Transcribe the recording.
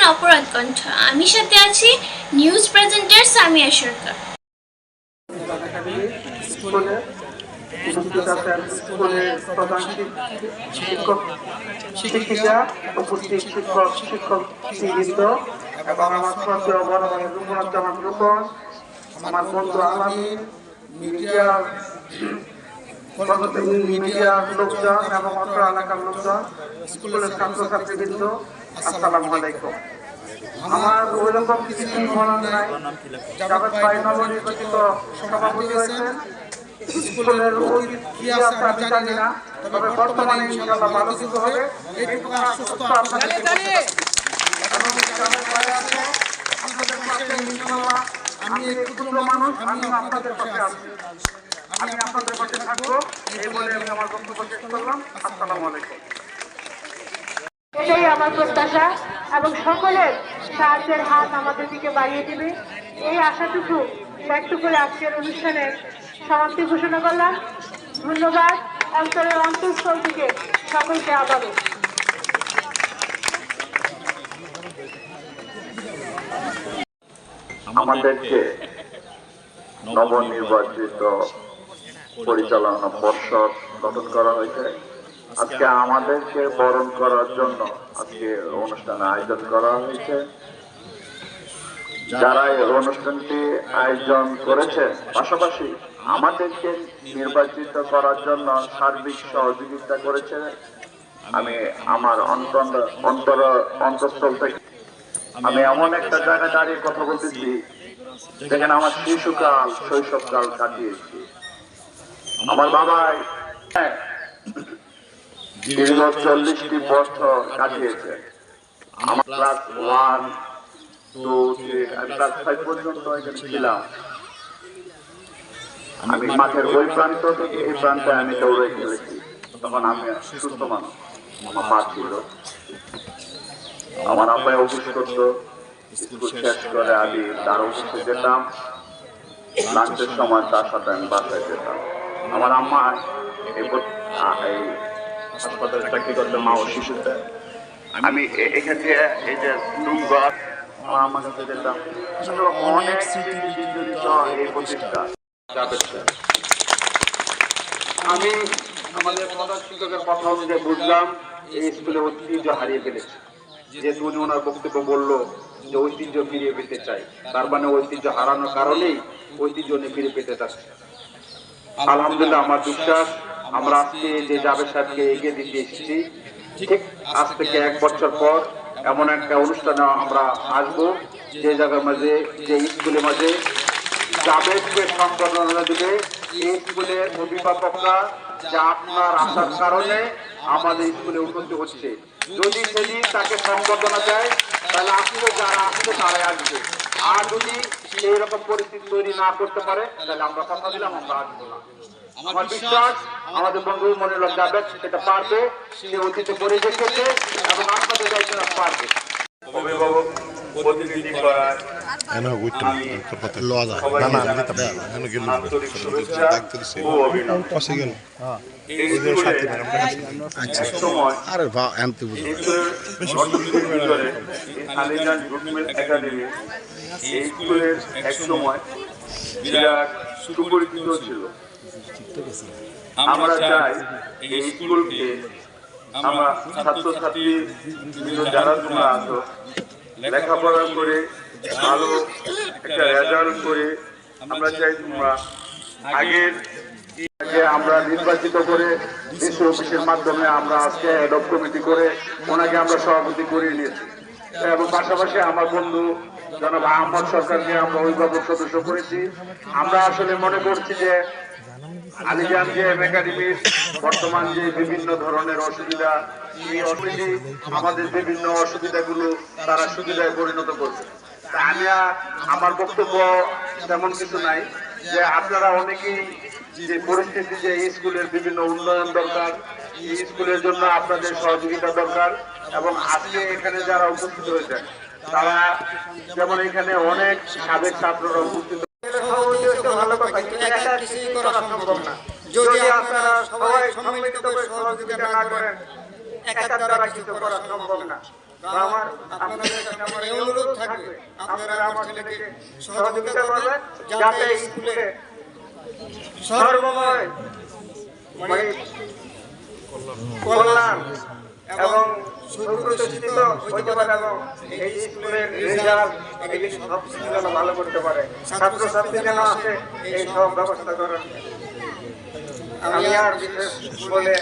দেখছেন অপরাধ কণ্ঠ। আমি সাথে আছি নিউজ প্রেজেন্টার সামিয়া সরকার। শিক্ষক শিক্ষক আমার বন্ধু আলামী মিডিয়া মিডিয়ার লোকজন এবং অত্র এলাকার লোকজন স্কুলের ছাত্রছাত্রীবৃন্দ আসসালামু আলাইকুম। আমার ওইরকম কিছু মনে নাই। জাভেদ ভাই নবনির্বাচিত সভাপতি হয়েছেন স্কুলের অতীত কি আছে আমি জানি না তবে বর্তমানে ইনশাআল্লাহ ভালো কিছু হবে। এইটুকু আশ্বস্ত আপনাদের এবং জাভেদ ভাই আছে, আপনাদের পাশে ইনশাআল্লাহ আমি এক ক্ষুদ্র মানুষ আমি আপনাদের পাশে আছি। আমি আপনাদের পাশে থাকব এই বলে আমি আমার বক্তব্য শেষ করলাম। আসসালামু আলাইকুম। এটাই আমার প্রত্যাশা এবং সকলের সাহায্যের হাত আমাদের দিকে বাড়িয়ে দিবে। এই আশাটুকু ব্যক্ত করে আজকের অনুষ্ঠানের সমাপ্তি ঘোষণা করলাম। ধন্যবাদ। অন্তরের অন্তঃস্থল থেকে সকলকে আবারও। আমাদেরকে নবনির্বাচিত পরিচালনা পর্ষদ গঠন করা হয়েছে। আজকে আমাদেরকে বরণ করার জন্য আজকে অনুষ্ঠানে আয়োজন করা হয়েছে। যারা এই অনুষ্ঠানটি আয়োজন করেছে, পাশাপাশি আমাদেরকে নির্বাচিত করার জন্য সার্বিক সহযোগিতা করেছে। আমি আমার অন্তর অন্তর অন্তঃস্থল থেকে আমি এমন একটা জায়গায় দাঁড়িয়ে কথা বলতেছি, যেখানে আমার শিশুকাল, শৈশবকাল কাটিয়েছি। আমার বাবাই দীর্ঘ চল্লিশটি বছর কাটিয়েছে। ওয়ান আমি আমি মাঠের ওই প্রান্ত থেকে এই প্রান্তে আমি দৌড়ে খেলেছি তখন আমি সুস্থ মানুষ। আমার মা ছিল। আমার আব্বাই অফিস করতো, স্কুল শেষ করে আমি তার অফিসে যেতাম লাঞ্চের সময় তার সাথে আমি বাসায় যেতাম। আমার আম্মা এই হাসপাতালে চাকরি করতে মা শিশুতে আমি এখান থেকে এই যে ডুমগড় আমার আম্মার কাছে যেতাম অনেক স্মৃতি এই প্রতিষ্ঠা। আমি আমাদের প্রধান শিক্ষকের কথা অনুযায়ী বুঝলাম, এই স্কুলে ঐতিহ্য হারিয়ে ফেলেছে। যেহেতু উনি ওনার বক্তব্য বলল যে ঐতিহ্য ফিরিয়ে পেতে চাই, তার মানে ঐতিহ্য হারানোর কারণেই ঐতিহ্য উনি ফিরে পেতে চাচ্ছে। আলহামদুলিল্লাহ, আমার বিশ্বাস, আমরা আজকে যে জাভেদ সাহেবকে এগিয়ে দিতে এসেছি, ঠিক আজ থেকে এক বছর পর এমন একটা অনুষ্ঠানে আমরা আসব, যে জায়গার মাঝে, যে স্কুলের মাঝে জাভেদকে সম্বর্ধনা দেবে। এই স্কুলের অভিভাবকরা যে আপনার আসার কারণে আমাদের স্কুলে উন্নতি হচ্ছে। যদি সেদিন তাকে সম্বর্ধনা দেয়, তাহলে আসলে যারা আসবে তারাই আসবে। আর যদি সেই রকম পরিস্থিতি তৈরি না করতে পারে, তাহলে আমরা কথা দিলাম, আমরা আসব না। আমার বিশ্বাস, আমাদের বন্ধু মনে যাবে, সেটা পারবে। সে অতীতে করে দেখেছে, এবং আপনাদের দায়িত্ব পারবে। প্রতিনিধি গেল আন্তরিক শুভেচ্ছা ও অভিনন্দন কষে গেল। এই স্কুলে আচ্ছা ছিল। আমরা চাই এই স্কুলকে আমরা ছাত্রছাত্রী যারা তোমরা আছো লেখাপড়া করে ভালো একটা রেজাল্ট করে আমরা চাই তোমরা আগের আমরা নির্বাচিত করে ডিসি অফিসের মাধ্যমে আমরা আজকে অ্যাডপ কমিটি করে ওনাকে আমরা সভাপতি করিয়ে নিয়েছি। এবং পাশাপাশি আমার বন্ধু জনাব আহমদ সরকারকে আমরা অভিভাবক সদস্য করেছি। আমরা আসলে মনে করছি যে আলিজান যে একাডেমির বর্তমান যে বিভিন্ন ধরনের অসুবিধা, এই অসুবিধা আমাদের বিভিন্ন অসুবিধাগুলো তারা সুবিধায় পরিণত করবে। তা আমি আমার বক্তব্য তেমন কিছু নাই, যে আপনারা অনেকেই যে পরিস্থিতি যে স্কুলের বিভিন্ন উন্নয়ন দরকার স্কুলের জন্য আপনাদের সহযোগিতা দরকার এবং আজকে এখানে যারা উপস্থিত হয়েছেন, তারা যেমন এখানে অনেক সাবেক ছাত্ররা উপস্থিত ভালো কথা কিন্তু একা কিছুই করা সম্ভব না যদি আপনারা সহযোগিতা না করেন একার দ্বারা কিছু করা সম্ভব না। আমার আপনাদের কাছে আমার অনুরোধ থাকবে আপনারা আমার ছেলেকে সহযোগিতা করবেন যাতে স্কুলে সর্বময় মানে কল্যাণ এবং সুপ্রতিষ্ঠিত হইতে পারে এবং এই স্কুলের রেজাল্ট এগুলি সব কিছু যেন ভালো করতে পারে। ছাত্রছাত্রী যেন আসে এই সব ব্যবস্থা করার আমি আর বিশেষ বলে